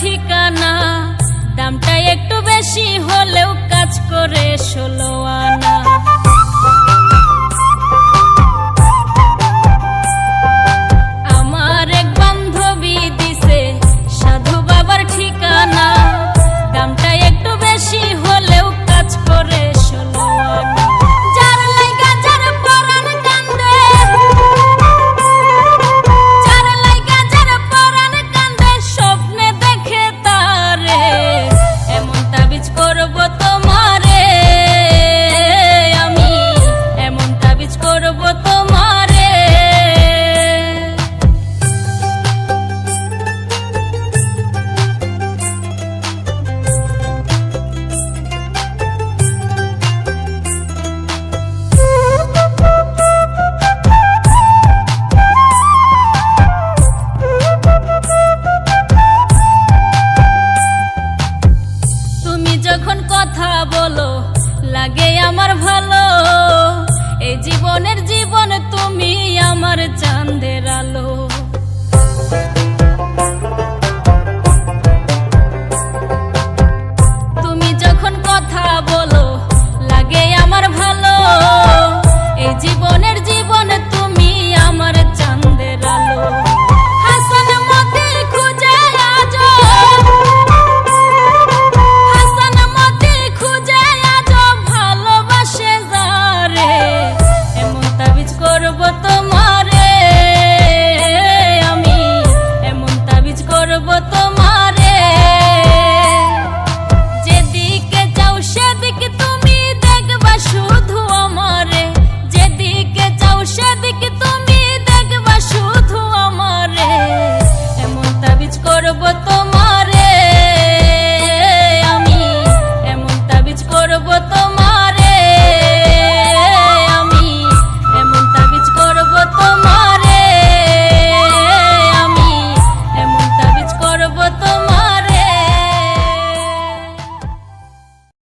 ঠিকানা? দামটা একটু বেশি হলেও কাজ করে ষোলো আর